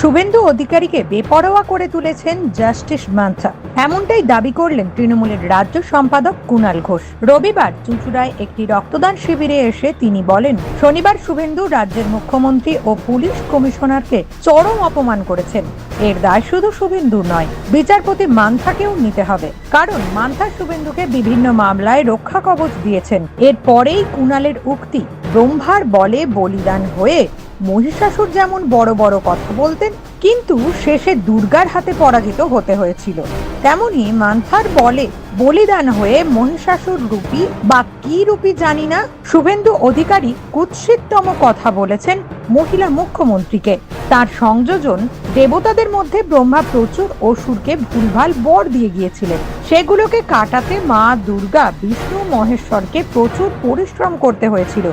শুভেন্দু অধিকারীকে বেপরোয়া করে তুলেছেন জাস্টিস মান্থা। এমনটাই দাবি করলেন তৃণমূলের রাজ্য সম্পাদক কুণাল ঘোষ। রবিবার চুঁচুড়ায় একটি রক্তদান শিবিরে এসে তিনি বলেন, শনিবার শুভেন্দু রাজ্যের মুখ্যমন্ত্রী ও পুলিশ কমিশনারকে চরম অপমান করেছেন। এর দায় শুধু শুভেন্দু নয়, বিচারপতি মান্থাকেও নিতে হবে। কারণ মান্থা শুভেন্দুকে বিভিন্ন মামলায় রক্ষা কবচ দিয়েছেন। এরপরেই কুণালের উক্তি ব্রহ্মার বলে বলিদান হয়ে মহিষাসুর যেমন বড় বড় কথা বলতেন, কিন্তু শেষে দুর্গার হাতে পরাজিত হতে হয়েছিল। তেমনি মান্থার বলে বলিদান হয়ে মহিষাসুর রূপী বা কি রূপী জানি না, শুভেন্দু অধিকারী কুৎসিততম কথা বলেছেন মহিলা মুখ্যমন্ত্রীকে। তার সংযোজন দেবতাদের মধ্যে ব্রহ্মা প্রচুর অসুরকে ভুলভাল বর দিয়ে গিয়েছিলেন। সেগুলোকে কাটাতে মা দুর্গা বিষ্ণু মহেশ্বরকে প্রচুর পরিশ্রম করতে হয়েছিল।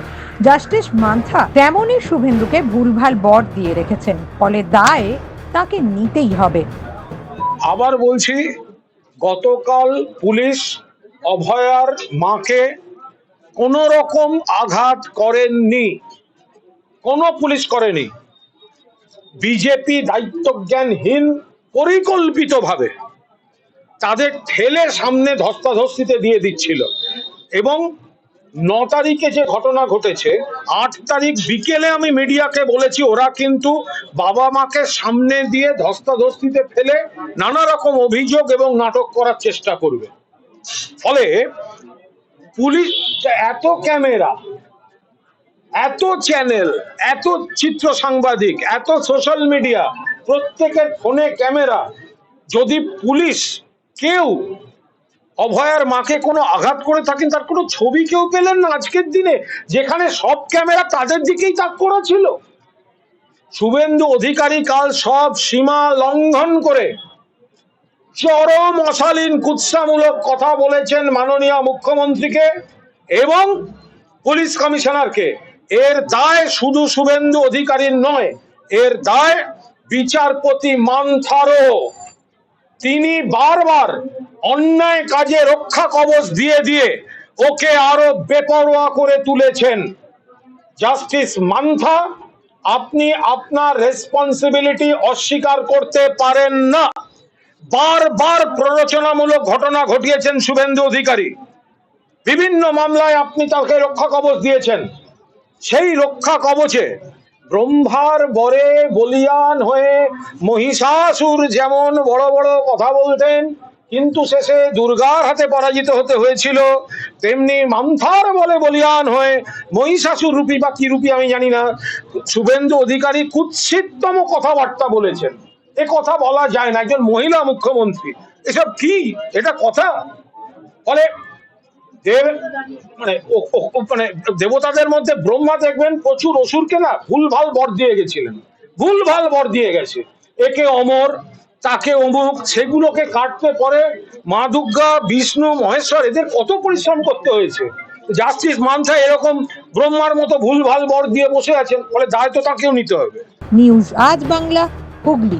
জাস্টিস মান্থা তেমনই শুভেন্দুকে ভুলভাল বর দিয়ে রেখেছেন, ফলে দায় তাকে নিতেই হবে। আবার বলছি, গতকাল পুলিশ অভয়ার মাকে কোনো রকম আঘাত করেননি, কোনো পুলিশ করেনি। বিজেপি দায়িত্বজ্ঞানহীন পরিকল্পিতভাবে তাদের ঠেলে সামনে ধস্তাধস্তিতে দিয়ে দিচ্ছিল এবং ন তারিখে যে ঘটনা ঘটেছে, আট তারিখ বিকেলে আমি মিডিয়াকে বলেছি, ওরা কিন্তু বাবা মাকে সামনে দিয়ে ধস্তাধস্তিতে ফেলে নানা রকম অভিযোগ এবং নাটক করার চেষ্টা করবে। ফলে পুলিশ, এত ক্যামেরা, এত চ্যানেল, এত চিত্র সাংবাদিক, এত সোশ্যাল মিডিয়া, প্রত্যেকের ফোনে ক্যামেরা, যদি পুলিশ কেউ অভয়ার মাকে কোনো আঘাত করে থাকেন, তার কোনো ছবি কেউ পেলেন না আজকের দিনে, যেখানে সব ক্যামেরা তাদের দিকেই তাক করা ছিল শুভেন্দু অধিকারী কাল সব সীমা লঙ্ঘন করে। চরম অশালীন, কুৎসামূলক কথা বলেছেন মাননীয় মুখ্যমন্ত্রীকে এবং পুলিশ কমিশনারকে। এর দায় শুধু শুভেন্দু অধিকারীর নয়, এর দায় বিচারপতি মানথারও। তিনি বারবার অন্যায় কাজে রক্ষা কবচ দিয়ে দিয়ে ওকে আরও বেপরোয়া করে তুলেছেন। জাস্টিস মান্থা, আপনি আপনার রেসপন্সিবিলিটি অস্বীকার করতে পারেন না। বারবার প্ররোচনামূলক ঘটনা ঘটিয়েছেন শুভেন্দু অধিকারী। বিভিন্ন মামলায় আপনি তাকে রক্ষা কবচ দিয়েছেন। সেই রক্ষা কবচে ব্রহ্মার বরে বলিয়ান হয়ে মহিষাসুর যেমন বড় বড় কথা বলতেন, কিন্তু শেষে দুর্গার হাতে পরাজিত হতে হয়েছিল। তেমনি মান্থার বলে বলিয়ান হয়ে মহিষাসুর রূপী বা কি রূপী আমি জানি না, শুভেন্দু অধিকারী কুৎসিততম কথাবার্তা বলেছেন। এ কথা বলা যায় না, একজন মহিলা মুখ্যমন্ত্রী। এসব কি? এটা কথা? ফলে মানে মানে দেবতাদের মধ্যে ব্রহ্মা দেখবেন প্রচুর অসুরকে না ভুলভাল বর দিয়ে গেছিলেন। ভুলভাল বর দিয়ে গেছে। একে অমর, তাকে অমুক, সেগুলোকে কাটতে পরে মা দুর্গা, বিষ্ণু, মহেশ্বর, এদের কত পরিশ্রম করতে হয়েছে। জাস্টিস মানসা এরকম ব্রহ্মার মতো ভুলভাল বর দিয়ে বসে আছেন, ফলে দায় তাকেও নিতে হবে। নিউজ আজ বাংলা, হুগলি।